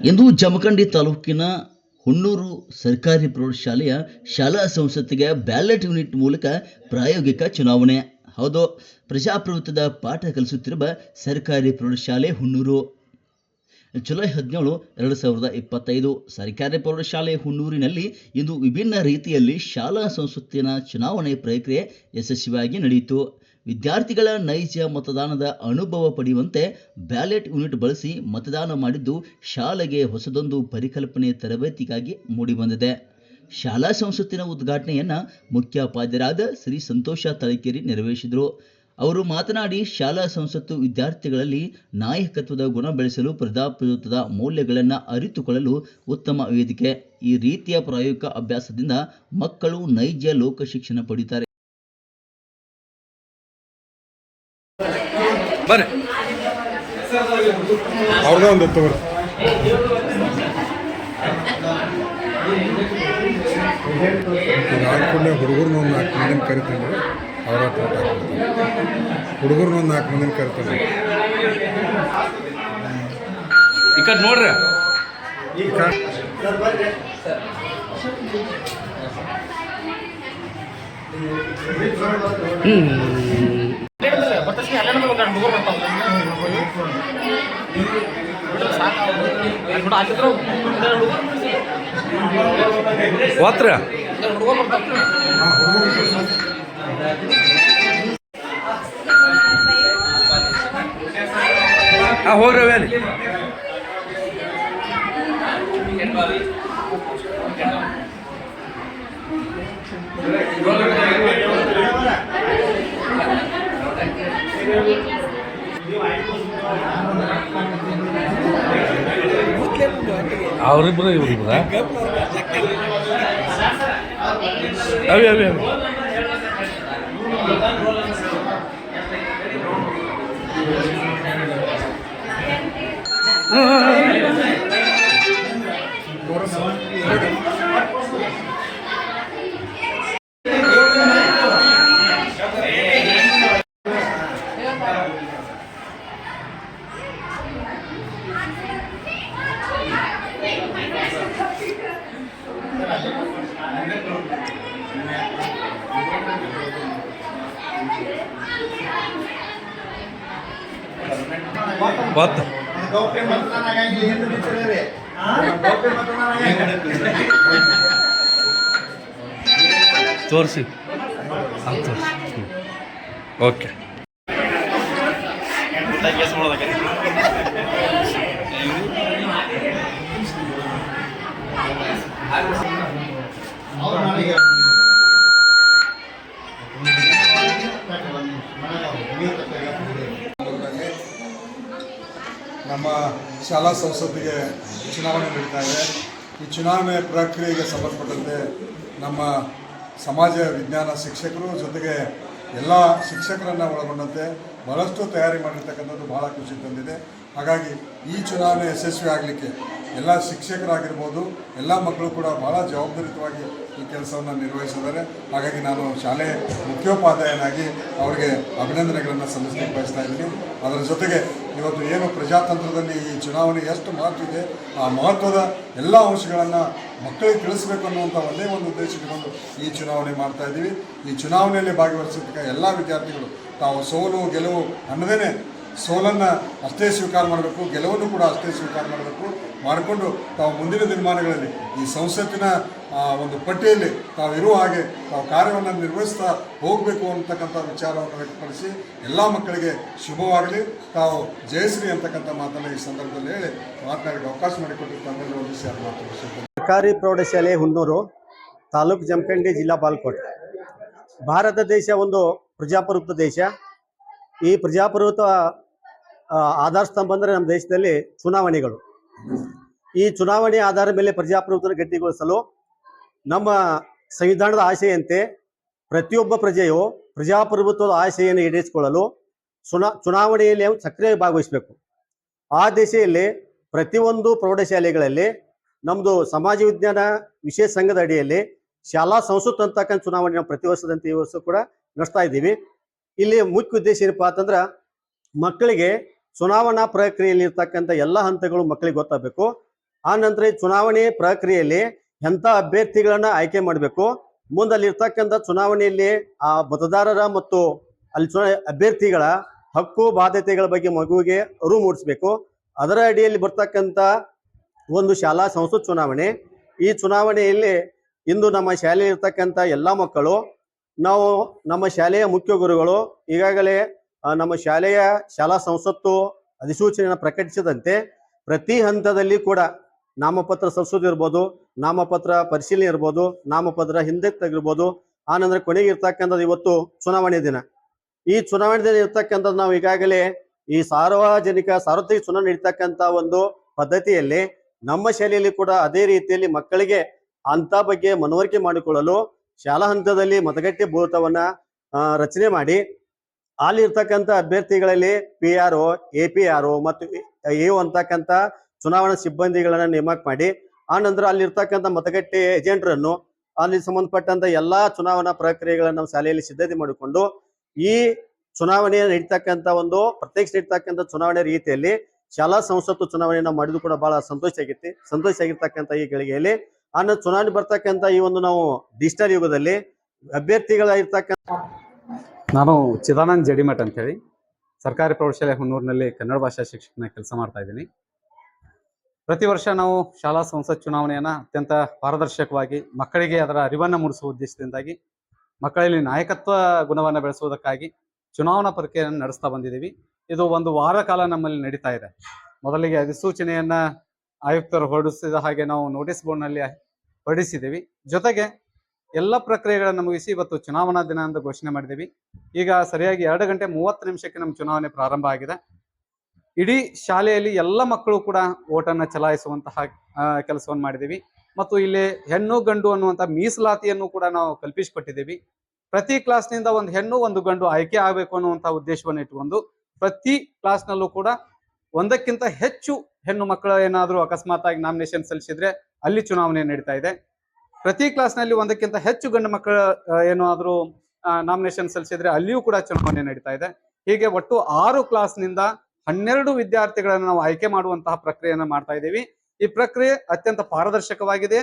ಇಂದು ಜಮಖಂಡಿ ತಾಲೂಕಿನ ಹುಣ್ಣೂರು ಸರ್ಕಾರಿ ಪ್ರೌಢಶಾಲೆಯ ಶಾಲಾ ಸಂಸತ್ತಿಗೆ ಬ್ಯಾಲೆಟ್ ಯೂನಿಟ್ ಮೂಲಕ ಪ್ರಾಯೋಗಿಕ ಚುನಾವಣೆ ಹೌದು. ಪ್ರಜಾಪ್ರಭುತ್ವದ ಪಾಠ ಕಲಿಸುತ್ತಿರುವ ಸರ್ಕಾರಿ ಪ್ರೌಢಶಾಲೆ ಹುಣ್ಣೂರು. ಜುಲೈ ಹದಿನೇಳು, ಎರಡು ಸಾವಿರದ ಇಪ್ಪತ್ತೈದು. ಸರ್ಕಾರಿ ಪ್ರೌಢಶಾಲೆ ಹುಣ್ಣೂರಿನಲ್ಲಿ ಇಂದು ವಿಭಿನ್ನ ರೀತಿಯಲ್ಲಿ ಶಾಲಾ ಸಂಸತ್ತಿನ ಚುನಾವಣೆ ಪ್ರಕ್ರಿಯೆ ಯಶಸ್ವಿಯಾಗಿ ನಡೆಯಿತು. ವಿದ್ಯಾರ್ಥಿಗಳ ನೈಜ ಮತದಾನದ ಅನುಭವ ಪಡೆಯುವಂತೆ ಬ್ಯಾಲೆಟ್ ಯೂನಿಟ್ ಬಳಸಿ ಮತದಾನ ಮಾಡಿದ್ದು ಶಾಲೆಗೆ ಹೊಸದೊಂದು ಪರಿಕಲ್ಪನೆ ತರಬೇತಿಗಾಗಿ ಮೂಡಿಬಂದಿದೆ. ಶಾಲಾ ಸಂಸತ್ತಿನ ಉದ್ಘಾಟನೆಯನ್ನ ಮುಖ್ಯೋಪಾಧ್ಯಾಯರಾದ ಶ್ರೀ ಸಂತೋಷ ತಲಕೇರಿ ನೆರವೇರಿಸಿದರು. ಅವರು ಮಾತನಾಡಿ ಶಾಲಾ ಸಂಸತ್ತು ವಿದ್ಯಾರ್ಥಿಗಳಲ್ಲಿ ನಾಯಕತ್ವದ ಗುಣ ಬೆಳೆಸಲು ಪ್ರಜಾಪ್ರಭುತ್ವದ ಮೌಲ್ಯಗಳನ್ನು ಅರಿತುಕೊಳ್ಳಲು ಉತ್ತಮ ವೇದಿಕೆ. ಈ ರೀತಿಯ ಪ್ರಾಯೋಗಿಕ ಅಭ್ಯಾಸದಿಂದ ಮಕ್ಕಳು ನೈಜ ಲೋಕ ಶಿಕ್ಷಣ ಪಡೆಯುತ್ತಾರೆ ಬರ್ರಿ. ಅವ್ರದೇ ಒಂದು ತಗೋರಿ ಈಗ ಆಡ್ಕೊಂಡೆ ಹುಡುಗರ್ನ ಒಂದು ನಾಲ್ಕು ಮಂದಿನ ಕರಿತೀನಿ ಅವ್ರ ಹತ್ರ ಊಟ ಹಾಕ್ಬಿಡ್ತಾರೆ ಹುಡುಗರ್ನ ಒಂದು ನಾಲ್ಕು ಮಂದಿನ ಕರಿತೀನಿ ಈ ಕಡೆ ನೋಡ್ರಿ. ಓದ್ರಿ ಹಾಂ ಹೋಗ್ರಿ ಅವೇಲಿ ಅವರಿಬ್ರು ಇವ್ರಿಬ್ರ? ಅವಿ ಅವಿ ಅವಿ ಬತ್ತ ಗೌಪ್ಯ ಆಗಂಗಿಲ್ಲ ತೋರಿಸಿ. ತೋರಿಸಿ. ಓಕೆ ಅವ್ರು ನಾಳೆಗೆ ಶಾಲಾ ಸಂಸತ್ತಿಗೆ ಚುನಾವಣೆ ನಡೀತಾ ಇದೆ. ಈ ಚುನಾವಣೆ ಪ್ರಕ್ರಿಯೆಗೆ ಸಂಬಂಧಪಟ್ಟಂತೆ ನಮ್ಮ ಸಮಾಜ ವಿಜ್ಞಾನ ಶಿಕ್ಷಕರು ಜೊತೆಗೆ ಎಲ್ಲ ಶಿಕ್ಷಕರನ್ನು ಒಳಗೊಂಡಂತೆ ಬಹಳಷ್ಟು ತಯಾರಿ ಮಾಡಿರ್ತಕ್ಕಂಥದ್ದು ಭಾಳ ಖುಷಿ ತಂದಿದೆ. ಹಾಗಾಗಿ ಈ ಚುನಾವಣೆ ಯಶಸ್ವಿ ಆಗಲಿಕ್ಕೆ ಎಲ್ಲ ಶಿಕ್ಷಕರಾಗಿರ್ಬೋದು, ಎಲ್ಲ ಮಕ್ಕಳು ಕೂಡ ಭಾಳ ಜವಾಬ್ದಾರಿತವಾಗಿ ಈ ಕೆಲಸವನ್ನು ನಿರ್ವಹಿಸಿದ್ದಾರೆ. ಹಾಗಾಗಿ ನಾನು ಶಾಲೆ ಮುಖ್ಯೋಪಾಧ್ಯಾಯನಾಗಿ ಅವರಿಗೆ ಅಭಿನಂದನೆಗಳನ್ನು ಸಲ್ಲಿಸಲಿಕ್ಕೆ ಬಯಸ್ತಾ ಇದ್ದೀನಿ. ಅದರ ಜೊತೆಗೆ ಇವತ್ತು ಏನು ಪ್ರಜಾತಂತ್ರದಲ್ಲಿ ಈ ಚುನಾವಣೆ ಎಷ್ಟು ಮಹತ್ವ ಇದೆ, ಆ ಮಹತ್ವದ ಎಲ್ಲ ಅಂಶಗಳನ್ನು ಮಕ್ಕಳಿಗೆ ತಿಳಿಸ್ಬೇಕು ಅನ್ನುವಂಥ ಒಂದೇ ಒಂದು ಉದ್ದೇಶ ಇಟ್ಕೊಂಡು ಈ ಚುನಾವಣೆ ಮಾಡ್ತಾ ಇದ್ದೀವಿ. ಈ ಚುನಾವಣೆಯಲ್ಲಿ ಭಾಗವಹಿಸತಕ್ಕ ಎಲ್ಲ ವಿದ್ಯಾರ್ಥಿಗಳು ತಾವು ಸೋಲು ಗೆಲುವು ಅನ್ನದೇ ಸೋಲನ್ನು ಅಷ್ಟೇ ಸ್ವೀಕಾರ ಮಾಡಬೇಕು, ಗೆಲುವನ್ನು ಕೂಡ ಅಷ್ಟೇ ಸ್ವೀಕಾರ ಮಾಡಬೇಕು, ಮಾಡಿಕೊಂಡು ತಾವು ಮುಂದಿನ ದಿನಮಾನಗಳಲ್ಲಿ ಈ ಸಂಸತ್ತಿನ ಒಂದು ಪಟ್ಟಿಯಲ್ಲಿ ತಾವು ಇರುವ ಹಾಗೆ ತಾವು ಕಾರ್ಯವನ್ನು ನಿರ್ವಹಿಸ್ತಾ ಹೋಗಬೇಕು ಅಂತಕ್ಕಂಥ ವಿಚಾರವನ್ನು ವ್ಯಕ್ತಪಡಿಸಿ ಎಲ್ಲ ಮಕ್ಕಳಿಗೆ ಶುಭವಾಗಲಿ. ತಾವು ಜಯಶ್ರೀ ಅಂತಕ್ಕಂಥ ಮಾತನ್ನು ಈ ಸಂದರ್ಭದಲ್ಲಿ ಹೇಳಿ ಮಾತನಾಡಲಿಕ್ಕೆ ಅವಕಾಶ ಅದು ಸರ್ಕಾರಿ ಪ್ರೌಢಶಾಲೆ ಹುಣ್ಣೂರು ತಾಲೂಕು ಜಮಖಂಡಿ ಜಿಲ್ಲಾ ಬಾಲ್ಕೋಟ್. ಭಾರತ ದೇಶ ಒಂದು ಪ್ರಜಾಪ್ರಭುತ್ವ ದೇಶ. ಈ ಪ್ರಜಾಪ್ರಭುತ್ವ ಆಧಾರ ಸ್ತಂಭ ಅಂದರೆ ನಮ್ಮ ದೇಶದಲ್ಲಿ ಚುನಾವಣೆಗಳು. ಈ ಚುನಾವಣೆ ಆಧಾರದ ಮೇಲೆ ಪ್ರಜಾಪ್ರಭುತ್ವ ಗಟ್ಟಿಗೊಳಿಸಲು ನಮ್ಮ ಸಂವಿಧಾನದ ಆಶೆಯಂತೆ ಪ್ರತಿಯೊಬ್ಬ ಪ್ರಜೆಯು ಪ್ರಜಾಪ್ರಭುತ್ವದ ಆಶೆಯನ್ನು ಈಡೇರಿಸಿಕೊಳ್ಳಲು ಚುನಾ, ಚುನಾವಣೆಯಲ್ಲಿ ಸಕ್ರಿಯವಾಗಿ ಭಾಗವಹಿಸಬೇಕು. ಆ ದಿಶೆಯಲ್ಲಿ ಪ್ರತಿಯೊಂದು ಪ್ರೌಢಶಾಲೆಗಳಲ್ಲಿ ನಮ್ಮದು ಸಮಾಜ ವಿಜ್ಞಾನ ವಿಶೇಷ ಸಂಘದ ಅಡಿಯಲ್ಲಿ ಶಾಲಾ ಸಂಸ್ಕೃತ ಅಂತಕ್ಕಂಥ ಚುನಾವಣೆ ನಾವು ಪ್ರತಿ ವರ್ಷದಂತೆ ಈ ವರ್ಷ ಕೂಡ ನಡೆಸ್ತಾ ಇದ್ದೀವಿ. ಇಲ್ಲಿ ಮುಖ್ಯ ಉದ್ದೇಶ ಏನಪ್ಪಾ ಅಂತಂದ್ರೆ ಮಕ್ಕಳಿಗೆ ಚುನಾವಣಾ ಪ್ರಕ್ರಿಯೆಯಲ್ಲಿ ಇರ್ತಕ್ಕಂಥ ಎಲ್ಲ ಹಂತಗಳು ಮಕ್ಕಳಿಗೆ ಗೊತ್ತಾಗಬೇಕು. ಆ ನಂತರ ಈ ಚುನಾವಣೆ ಪ್ರಕ್ರಿಯೆಯಲ್ಲಿ ಎಂಥ ಅಭ್ಯರ್ಥಿಗಳನ್ನ ಆಯ್ಕೆ ಮಾಡಬೇಕು. ಮುಂದೆ ಚುನಾವಣೆಯಲ್ಲಿ ಆ ಮತದಾರರ ಮತ್ತು ಅಲ್ಲಿ ಚುನಾ ಅಭ್ಯರ್ಥಿಗಳ ಹಕ್ಕು, ಬಾಧ್ಯತೆಗಳ ಬಗ್ಗೆ ಮಗುವಿಗೆ ಅರಿವು ಮೂಡಿಸಬೇಕು. ಅದರ ಅಡಿಯಲ್ಲಿ ಬರ್ತಕ್ಕಂಥ ಒಂದು ಶಾಲಾ ಸಂಸತ್ ಚುನಾವಣೆ. ಈ ಚುನಾವಣೆಯಲ್ಲಿ ಇಂದು ನಮ್ಮ ಶಾಲೆಯಲ್ಲಿ ಇರ್ತಕ್ಕಂಥ ಎಲ್ಲ ಮಕ್ಕಳು, ನಾವು ನಮ್ಮ ಶಾಲೆಯ ಮುಖ್ಯ ಗುರುಗಳು ಈಗಾಗಲೇ ನಮ್ಮ ಶಾಲೆಯ ಶಾಲಾ ಸಂಸತ್ತು ಅಧಿಸೂಚನೆಯನ್ನು ಪ್ರಕಟಿಸಿದಂತೆ ಪ್ರತಿ ಹಂತದಲ್ಲಿ ಕೂಡ ನಾಮಪತ್ರ ಸಲ್ಲಿಸೋದು ಇರ್ಬೋದು, ನಾಮಪತ್ರ ಪರಿಶೀಲನೆ ಇರ್ಬೋದು, ನಾಮಪತ್ರ ಹಿಂದೆ ತೆಗಿರ್ಬೋದು. ಆನಂತರ ಕೊನೆಗೆ ಇರ್ತಕ್ಕಂಥದ್ದು ಇವತ್ತು ಚುನಾವಣೆ ದಿನ. ಈ ಚುನಾವಣೆ ದಿನ ಇರ್ತಕ್ಕಂಥದ್ದು ನಾವು ಈಗಾಗಲೇ ಈ ಸಾರ್ವಜನಿಕ ಸಾರ್ವತ್ರಿಕ ಚುನಾವಣೆ ಇರ್ತಕ್ಕಂಥ ಒಂದು ಪದ್ಧತಿಯಲ್ಲಿ ನಮ್ಮ ಶಾಲೆಯಲ್ಲಿ ಕೂಡ ಅದೇ ರೀತಿಯಲ್ಲಿ ಮಕ್ಕಳಿಗೆ ಅಂತ ಬಗ್ಗೆ ಮನವರಿಕೆ ಮಾಡಿಕೊಳ್ಳಲು ಶಾಲಾ ಹಂತದಲ್ಲಿ ಮತಗಟ್ಟೆ ಭೂತವನ್ನ ರಚನೆ ಮಾಡಿ ಅಲ್ಲಿ ಇರ್ತಕ್ಕಂಥ ಅಭ್ಯರ್ಥಿಗಳಲ್ಲಿ P R O A P R O ಮತ್ತು ಎ ಅಂತಕ್ಕಂಥ ಚುನಾವಣಾ ಸಿಬ್ಬಂದಿಗಳನ್ನ ನೇಮಕ ಮಾಡಿ ಆ ನಂತರ ಅಲ್ಲಿ ಇರ್ತಕ್ಕಂಥ ಮತಗಟ್ಟೆ ಏಜೆಂಟರನ್ನು ಅಲ್ಲಿ ಸಂಬಂಧಪಟ್ಟಂತ ಎಲ್ಲಾ ಚುನಾವಣಾ ಪ್ರಕ್ರಿಯೆಗಳನ್ನು ನಾವು ಶಾಲೆಯಲ್ಲಿ ಸಿದ್ಧತೆ ಮಾಡಿಕೊಂಡು, ಈ ಚುನಾವಣೆ ನಡೀತಕ್ಕಂಥ ಒಂದು ಪ್ರತ್ಯಕ್ಷ ನಡೀತಕ್ಕಂಥ ಚುನಾವಣೆ ರೀತಿಯಲ್ಲಿ ಶಾಲಾ ಸಂಸತ್ತು ಚುನಾವಣೆಯನ್ನು ಮಾಡಿದ್ರು ಕೂಡ ಬಹಳ ಸಂತೋಷ ಆಗಿತ್ತು, ಸಂತೋಷ ಆಗಿರ್ತಕ್ಕಂಥ ಈ ಗಳಿಗೆಯಲ್ಲಿ. ನಂತರ ಚುನಾವಣೆ ಬರ್ತಕ್ಕಂಥ ಈ ಒಂದು ನಾವು ಡಿಜಿಟಲ್ ಯುಗದಲ್ಲಿ ಅಭ್ಯರ್ಥಿಗಳ ಇರ್ತಕ್ಕಂಥ ನಾನು ಚಿದಾನಂದ್ ಜಡಿಮಠ್ ಅಂತ ಹೇಳಿ ಸರ್ಕಾರಿ ಪ್ರೌಢಶಾಲೆ ಹುನ್ನೂರಿನಲ್ಲಿ ಕನ್ನಡ ಭಾಷಾ ಶಿಕ್ಷಕನ ಕೆಲಸ ಮಾಡ್ತಾ ಇದ್ದೀನಿ. ಪ್ರತಿ ವರ್ಷ ನಾವು ಶಾಲಾ ಸಂಸತ್ ಚುನಾವಣೆಯನ್ನು ಅತ್ಯಂತ ಪಾರದರ್ಶಕವಾಗಿ ಮಕ್ಕಳಿಗೆ ಅದರ ಅರಿವನ್ನ ಮೂಡಿಸುವ ಉದ್ದೇಶದಿಂದಾಗಿ ಮಕ್ಕಳಲ್ಲಿ ನಾಯಕತ್ವ ಗುಣವನ್ನು ಬೆಳೆಸುವುದಕ್ಕಾಗಿ ಚುನಾವಣಾ ಪ್ರಕ್ರಿಯೆಯನ್ನು ನಡೆಸ್ತಾ ಬಂದಿದ್ದೀವಿ. ಇದು ಒಂದು ವಾರ ಕಾಲ ನಮ್ಮಲ್ಲಿ ನಡೀತಾ ಇದೆ. ಮೊದಲಿಗೆ ಅಧಿಸೂಚನೆಯನ್ನು ಆಯುಕ್ತರು ಹೊರಡಿಸಿದ ಹಾಗೆ ನಾವು ನೋಟಿಸ್ ಬೋರ್ಡ್ನಲ್ಲಿ ಹೊರಡಿಸಿದ್ದೀವಿ. ಜೊತೆಗೆ ಎಲ್ಲ ಪ್ರಕ್ರಿಯೆಗಳನ್ನು ಮುಗಿಸಿ ಇವತ್ತು ಚುನಾವಣಾ ದಿನ ಅಂತ ಘೋಷಣೆ ಮಾಡಿದ್ದೀವಿ. ಈಗ ಸರಿಯಾಗಿ ಎರಡು ಗಂಟೆ ಮೂವತ್ತು ನಿಮಿಷಕ್ಕೆ ನಮ್ಮ ಚುನಾವಣೆ ಪ್ರಾರಂಭ ಆಗಿದೆ. ಇಡೀ ಶಾಲೆಯಲ್ಲಿ ಎಲ್ಲ ಮಕ್ಕಳು ಕೂಡ ಓಟನ್ನು ಚಲಾಯಿಸುವಂತಹ ಕೆಲಸವನ್ನು ಮಾಡಿದ್ದೀವಿ. ಮತ್ತು ಇಲ್ಲಿ ಹೆಣ್ಣು ಗಂಡು ಅನ್ನುವಂಥ ಮೀಸಲಾತಿಯನ್ನು ಕೂಡ ನಾವು ಕಲ್ಪಿಸಿಕೊಟ್ಟಿದ್ದೀವಿ. ಪ್ರತಿ ಕ್ಲಾಸ್ನಿಂದ ಒಂದು ಹೆಣ್ಣು ಒಂದು ಗಂಡು ಆಯ್ಕೆ ಆಗಬೇಕು ಅನ್ನುವಂಥ ಉದ್ದೇಶವನ್ನು ಇಟ್ಟುಕೊಂಡು ಪ್ರತಿ ಕ್ಲಾಸ್ನಲ್ಲೂ ಕೂಡ ಒಂದಕ್ಕಿಂತ ಹೆಚ್ಚು ಹೆಣ್ಣು ಮಕ್ಕಳ ಏನಾದರೂ ಅಕಸ್ಮಾತ್ ಆಗಿ ನಾಮಿನೇಷನ್ ಸಲ್ಲಿಸಿದ್ರೆ ಅಲ್ಲಿ ಚುನಾವಣೆ ನಡೀತಾ ಇದೆ. ಪ್ರತಿ ಕ್ಲಾಸ್ನಲ್ಲಿ ಒಂದಕ್ಕಿಂತ ಹೆಚ್ಚು ಗಂಡು ಮಕ್ಕಳ ಏನಾದರೂ ನಾಮಿನೇಷನ್ ಸಲ್ಲಿಸಿದ್ರೆ ಅಲ್ಲಿಯೂ ಕೂಡ ಚುನಾವಣೆ ನಡೀತಾ ಇದೆ. ಹೀಗೆ ಒಟ್ಟು ಆರು ಕ್ಲಾಸ್ನಿಂದ ಹನ್ನೆರಡು ವಿದ್ಯಾರ್ಥಿಗಳನ್ನು ನಾವು ಆಯ್ಕೆ ಮಾಡುವಂತಹ ಪ್ರಕ್ರಿಯೆಯನ್ನು ಮಾಡ್ತಾ ಇದ್ದೀವಿ. ಈ ಪ್ರಕ್ರಿಯೆ ಅತ್ಯಂತ ಪಾರದರ್ಶಕವಾಗಿದೆ.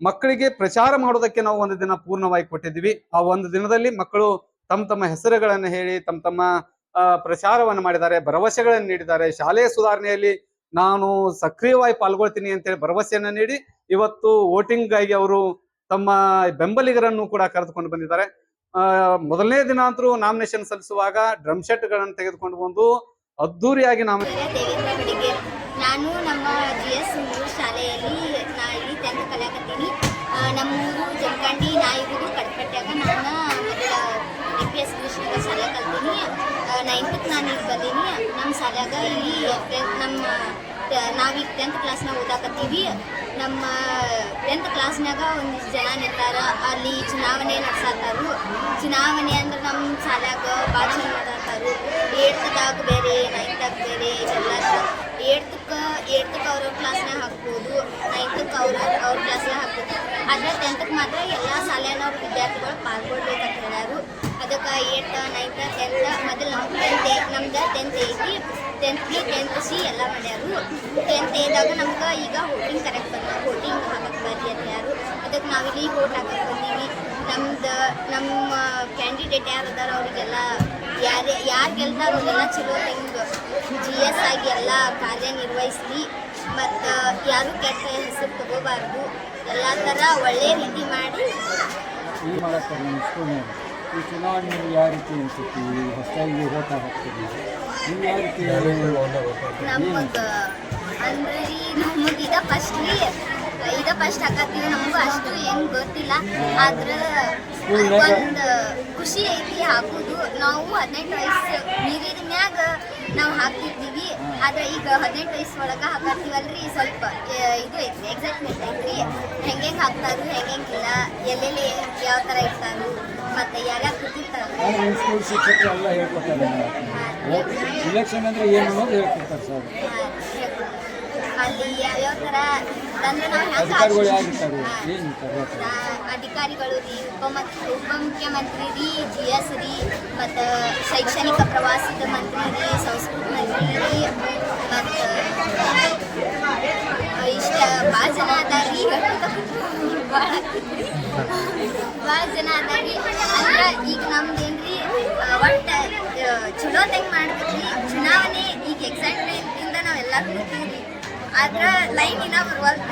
ಮಕ್ಕಳಿಗೆ ಪ್ರಚಾರ ಮಾಡೋದಕ್ಕೆ ನಾವು ಒಂದು ದಿನ ಪೂರ್ಣವಾಗಿ ಕೊಟ್ಟಿದ್ದೀವಿ. ಆ ಒಂದು ದಿನದಲ್ಲಿ ಮಕ್ಕಳು ತಮ್ಮ ತಮ್ಮ ಹೆಸರುಗಳನ್ನು ಹೇಳಿ, ತಮ್ಮ ತಮ್ಮ ಪ್ರಚಾರವನ್ನು ಮಾಡಿದ್ದಾರೆ, ಭರವಸೆಗಳನ್ನು ನೀಡಿದ್ದಾರೆ. ಶಾಲೆಯ ಸುಧಾರಣೆಯಲ್ಲಿ ನಾನು ಸಕ್ರಿಯವಾಗಿ ಪಾಲ್ಗೊಳ್ತೀನಿ ಅಂತೇಳಿ ಭರವಸೆಯನ್ನ ನೀಡಿ ಇವತ್ತು ವೋಟಿಂಗ್ ಆಗಿ ಅವರು ತಮ್ಮ ಬೆಂಬಲಿಗರನ್ನು ಕೂಡ ಕರೆದುಕೊಂಡು ಬಂದಿದ್ದಾರೆ. ಮೊದಲನೇ ದಿನ ಅಂತರೂ ನಾಮಿನೇಷನ್ ಸಲ್ಲಿಸುವಾಗ ಡ್ರಮ್ ಶೆಟ್ಗಳನ್ನು ತೆಗೆದುಕೊಂಡು ಬಂದು ಅದ್ದೂರಿಯಾಗಿ ನಾಮ ನಾನು ನಮ್ಮ ಊರು ನಾನು ಡಿ ಪಿ ಎಸ್ ಕೃಷ್ಣಗ ಶಾಲೆ ಕಲ್ತೀನಿ. ನೈನ್ತ್ ನಾನು ಈಗ ಬಂದೀನಿ. ನಮ್ಮ ಶಾಲ್ಯಾಗ ಇಲ್ಲಿ ನಮ್ಮ ನಾವೀಗ ಟೆಂತ್ ಕ್ಲಾಸ್ನಾಗ ಓದಾಕತ್ತೀವಿ. ನಮ್ಮ ಟೆಂತ್ ಕ್ಲಾಸ್ನಾಗ ಒಂದಿಷ್ಟು ಜನ ನಿಂತಾರ ಅಲ್ಲಿ ಚುನಾವಣೆ ನಡ್ಸಾತಾರು. ಚುನಾವಣೆ ಅಂದ್ರೆ ನಮ್ಮ ಶಾಲ್ಯಾಗ ಭಾಳ ಚಂದ ಮಾಡತ್ತಾರು ಏಳ್ತದಾಗ ಬೇರೆ ನೈನ್ತಾಗ ಬೇರೆ ಎಲ್ಲ ಏಳ್ತಕ್ಕೆ ಏಳ್ತಕ್ಕೆ ಅವ್ರ ಕ್ಲಾಸ್ನಾಗ ಹಾಕ್ಬೋದು ನೈನ್ತಕ್ಕೆ ಅವ್ರ ಅವ್ರ ಕ್ಲಾಸ್ನಾಗ ಹಾಕ್ಬೋದು. ಆದರೆ ಟೆಂತಕ್ಕೆ ಮಾತ್ರ ಎಲ್ಲ ಶಾಲೆಯವ್ರ ವಿದ್ಯಾರ್ಥಿಗಳು ಪಾಲ್ಗೊಳ್ಬೇಕಂತ ಹೇಳ್ಯಾರು. ಅದಕ್ಕೆ ಏಟ್ ನೈನ್ತ್ ಟೆಂತ್ ಮೊದಲು ನಮ್ಮ ಟೆಂತ್ ನಮ್ದು ಟೆಂತ್ ಐತಿ ಟೆಂತ್ ಬಿ ಟೆಂತ್ ಸಿ ಎಲ್ಲ ಮಾಡ್ಯಾರು. ಟೆಂತ್ ಏದಾಗ ನಮ್ಗೆ ಈಗ ಹೋಟಿಂಗ್ ಕರೆಕ್ಟ್ ಬಂದ ಹೋಟಿಂಗ್ ಹಾಕಕ್ಕೆ ಬರ್ರಿ ಅಂತ ಯಾರು ಅದಕ್ಕೆ ನಾವಿಲ್ಲಿ ಹೋಟ್ ಹಾಕಕ್ಕೆ ಬಂದೀವಿ. ನಮ್ದು, ನಮ್ಮ ಕ್ಯಾಂಡಿಡೇಟ್ ಯಾರು ಅದಾರ ಅವರಿಗೆಲ್ಲ ಯಾರು ಯಾರು ಗೆಲ್ತಾರೋ ಅವ್ರಿಗೆಲ್ಲ ಚಲೋ ಹೆಂಗೆ ಜಿ ಎಸ್ ಆಗಿ ಎಲ್ಲ ಕಾರ್ಯನಿರ್ವಹಿಸಲಿ ಮತ್ತು ಯಾರು ಕೆಟ್ಟ ಹೆಸರು ತಗೋಬಾರ್ದು ಎಲ್ಲ ಥರ ಒಳ್ಳೆ ರೀತಿ ಮಾಡಿ. ಈ ಮಾಡಕ್ಕೆ ನಮ್ಮ ಸ್ಕೂಲ್ನಾಗ ಈ ಚುನಾವಣೆಯಲ್ಲಿ ಯಾವ ರೀತಿ ಅನಿಸುತ್ತೆ? ಈ ಹೊಸದಾಗಿ ಹೋಗ್ತಾ ಹೋಗ್ತೀವಿ ನಿಮ್ಗೆ ಯಾವ ರೀತಿ ನಮಗೆ ಅಂದ್ರೆ ನಮಗೀಗ ನಮಗೆ ಫಸ್ಟ್ ರೀ ಇದ ಫಸ್ಟ್ ಹಾಕತ್ತೀವಿ. ನಮಗೂ ಅಷ್ಟು ಏನು ಗೊತ್ತಿಲ್ಲ. ಆದ್ರೆ ಒಂದು ಖುಷಿ ಐತಿ ಹಾಕೋದು. ನಾವು ಹದಿನೆಂಟು ವಯಸ್ಸು ಮೀರಿದ ಮ್ಯಾಗ ನಾವು ಹಾಕ್ತಿರ್ತೀವಿ ಆದ್ರೆ ಈಗ ಹದಿನೆಂಟು ವಯಸ್ಸು ಒಳಗೆ ಹಾಕತ್ತೀವಲ್ರಿ? ಸ್ವಲ್ಪ ಇದು ಐತಿ ಎಕ್ಸೈಟ್ಮೆಂಟ್ ಐತ್ರಿ. ಹೆಂಗೆ ಹಾಕ್ತಾರು ಹೆಂಗೆಂಗಿಲ್ಲ ಎಲ್ಲೆಲ್ಲಿ ಯಾವ ಥರ ಇರ್ತಾರು ಮತ್ತೆ ಯಾರ್ಯಾರು ಕೂತಿರ್ತಾರೆ ಆದ್ರೆ ನಿಮ್ಮ ಸ್ಕೂಲ್ ಶಿಕ್ಷಕರು ಎಲ್ಲ ಹೇಳ್ಕೊಡ್ತಾರೆ. ಇಲೆಕ್ಷನ್ ಅಂದರೆ ಏನು ಅನ್ನೋದು ಹೇಳ್ಕೊಡ್ತಾರೆ ಸರ್. ಅಲ್ಲಿ ಯಾವ್ಯಾವ ಥರ ಅಧಿಕಾರಿಗಳು ಏನು ಅಧಿಕಾರಿಗಳು ರೀ ಉಪಮುಖ್ಯ ಉಪಮುಖ್ಯಮಂತ್ರಿ ರೀ ಜಿ ಎಸ್ ರೀ ಮತ್ತು ಶೈಕ್ಷಣಿಕ ಪ್ರವಾಸದ ಮಂತ್ರಿ ರೀ ಸಂಸ್ಕೃತಿ ಮಂತ್ರಿ ರೀ ಮತ್ತು ಇಷ್ಟ ಭಾಳ ಜನ ಅದಾರ ರೀ. ಭಾಳ ಭಾಳ ಜನ ಅದಾರ ರೀ. ಅಂದ್ರೆ ಈಗ ನಮ್ದು ಏನ್ರಿ ಒಟ್ಟು ಚಲೋದಂಗೆ ಮಾಡ್ಬೇಕ್ರಿ. ಚುನಾವಣೆ ಈಗ ಎಕ್ಸೈಟ್ಮೆಂಟಿಂದ ನಾವೆಲ್ಲ ಕೂತೀವಿ. ಆದ್ರೆ ಲೈನ್ ಇನ್ನ ಬರುವಲ್ರಿ